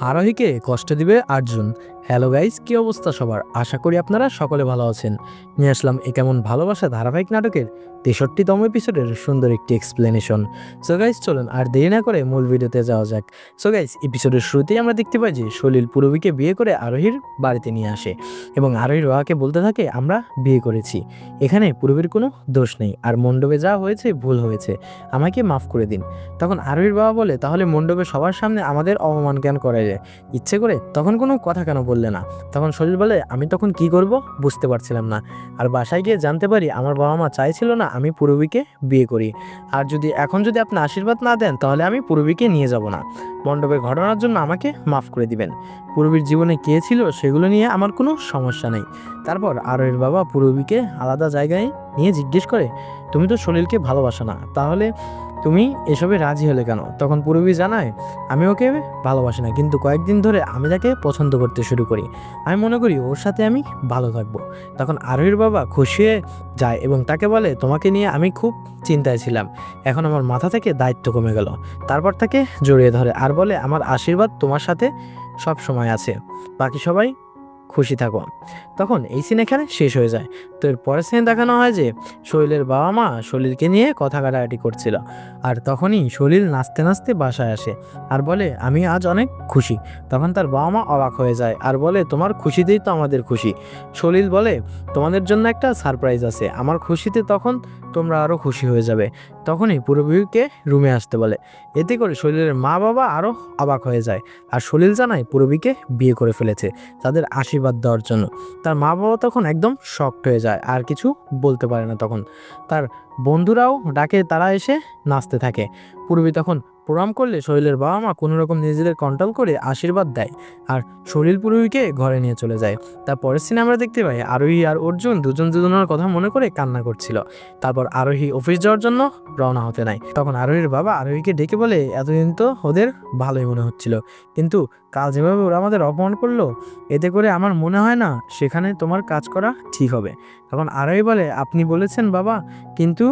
আরোহীকে কষ্ট দিবে Arjun. Hello guys কি অবস্থা সবার? আশা করি আপনারা সকলে ভালো আছেন। নিয়ে আসলাম এ কেমন ভালোবাসা ধারাবাহিক নাটকের তেষট্টিতম এপিসোডের সুন্দর একটি এক্সপ্লেনেশন সো গাইস চলুন আর দেরি না করে মূল ভিডিওতে যাওয়া যাক। সো গাইস এপিসোডের শুরুতেই আমরা দেখতে পাই যে সলিল পুরবীকে বিয়ে করে আরোহীর বাড়িতে নিয়ে আসে এবং আরোহীর বাবাকে বলতে থাকে, আমরা বিয়ে করেছি। এখানে পুরবীর কোনো দোষ নেই আর মণ্ডপে যা হয়েছে ভুল হয়েছে। আমাকে মাফ করে দিন। তখন আরোহীর বাবা বলে, তাহলে মণ্ডপে সবার সামনে আমাদের অপমান কেন করা যায় ইচ্ছে করে তখন কোনো কথা কেন বললে না। তখন শরীর বলে, আমি তখন কি করব? বুঝতে পারছিলাম না। আর বাসায় গিয়ে জানতে পারি, আমার বাবা মা চাইছিল না আমি পূর্বীকে বিয়ে করি। আর যদি এখন যদি আপনি আশীর্বাদ না দেন, তাহলে আমি পূর্বীকে নিয়ে যাব না। মণ্ডপের ঘটনার জন্য আমাকে মাফ করে দিবেন। পূর্বীর জীবনে কে ছিল, সেগুলো নিয়ে আমার কোনো সমস্যা নেই। তারপর আরোহীর বাবা পূর্বীকে আলাদা জায়গায় নিয়ে জিজ্ঞেস করে, তুমি তো সলিলকে ভালোবাসো না, তাহলে তুমি এসবে রাজি হলে কেন? তখন পূর্বী জানায়, আমি ওকে ভালোবাসি না, কিন্তু কয়েকদিন ধরে আমি তাকে পছন্দ করতে শুরু করি। আমি মনে করি ওর সাথে আমি ভালো থাকব। তখন আরোহীর বাবা খুশি হয়ে যায় এবং তাকে বলে, তোমাকে নিয়ে আমি খুব চিন্তায় ছিলাম, এখন আমার মাথা থেকে দায়িত্ব কমে গেল। তারপর তাকে জড়িয়ে ধরে আর বলে, আমার আশীর্বাদ তোমার সাথে সব সময় আছে। বাকি সবাই খুশি থাকো। তখন এই সিন এখানে শেষ হয়ে যায়। তো এর পরের সিনে দেখানো হয় যে শৈলের বাবা মা শলিলকে নিয়ে কথা কাটাকাটি করছিল। আর তখনই শলিল নাচতে নাচতে বাসায় আসে আর বলে, আমি আজ অনেক খুশি। তখন তার বাবা মা অবাক হয়ে যায় আর বলে, তোমার খুশিতেই তো আমাদের খুশি। শলিল বলে, তোমাদের জন্য একটা সারপ্রাইজ আছে। আমার খুশিতে তখন তোমরা আরও খুশি হয়ে যাবে। তখনই পুরবীরকে রুমে আসতে বলে। এতে করে সলিলের মা বাবা আরও অবাক হয়ে যায়। আর সলিল জানায় পুরবীকে বিয়ে করে ফেলেছে, তাদের আশীর্বাদ দেওয়ার জন্য। তার মা বাবা তখন একদম শক্ট হয়ে যায়, আর কিছু বলতে পারে না তখন। তার বন্ধুরাও ডাকে, তারা এসে নাচতে থাকে। পূর্বী তখন প্রণাম করলে শরীরের বাবা মা কোনো রকম নিজেদের কন্ট্রোল করে আশীর্বাদ দেয় আর শরীর পূর্বীকে ঘরে নিয়ে চলে যায়। তার পরের সিনে আমরা দেখতে পাই, আরোহী আর অর্জুন দুজন দুজনের কথা মনে করে কান্না করছিল। তারপর আরোহী অফিস যাওয়ার জন্য রওনা হতে নাই। তখন আরোহীর বাবা আরোহীকে ডেকে বলে, এতদিন তো ওদের ভালোই মনে হচ্ছিল। কিন্তু কাল যেভাবে ওরা আমাদের অপমান করল, এতে করে আমার মনে হয় না সেখানে তোমার কাজ করা ঠিক হবে। তখন আরোহী বলে, আপনি বলেছেন বাবা, কিন্তু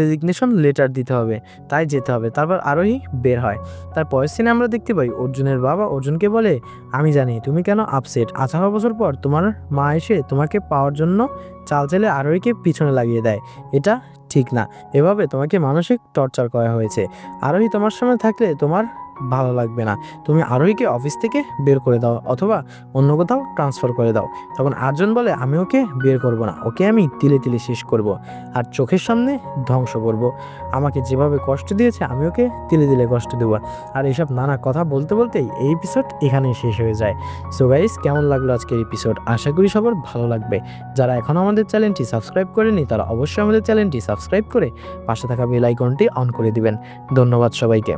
রেজিগনেশন লেটার দিতে হবে, তাই যেতে হবে। তারপর আরোহী বের হয়। তার পরের সিনে আমরা দেখতে পাই, অর্জুনের বাবা অর্জুনকে বলে, আমি জানি, তুমি কেন আপসেট আঠারো বছর পর তোমার মা এসে তোমাকে পাওয়ার জন্য চাল চালে আরোহীকে পিছনে লাগিয়ে দেয়। এটা ঠিক না। এভাবে তোমাকে মানসিক টর্চার করা হয়েছে। আরোহী তোমার সামনে থাকলে তোমার ভালো লাগবে না। তুমি আরোহীকে অফিস থেকে বের করে দাও অথবা অন্য কোথাও ট্রান্সফার করে দাও। তখন আর্জুন বলে, আমি ওকে বের করব না। ওকে আমি তিলে তিলে শেষ করব। আর চোখের সামনে ধ্বংস করব। আমাকে যেভাবে কষ্ট দিয়েছে, আমি ওকে তিলে তিলে কষ্ট দেবো। আর এইসব নানা কথা বলতে বলতেই এই এপিসোড এখানেই শেষ হয়ে যায়। সো গাইস কেমন লাগল আজকের এপিসোড আশা করি সবার ভালো লাগবে। যারা এখনও আমাদের চ্যানেলটি সাবস্ক্রাইব করেনি তারা অবশ্যই আমাদের চ্যানেলটি সাবস্ক্রাইব করে পাশে থাকা বেল আইকনটি অন করে দিবেন। ধন্যবাদ সবাইকে।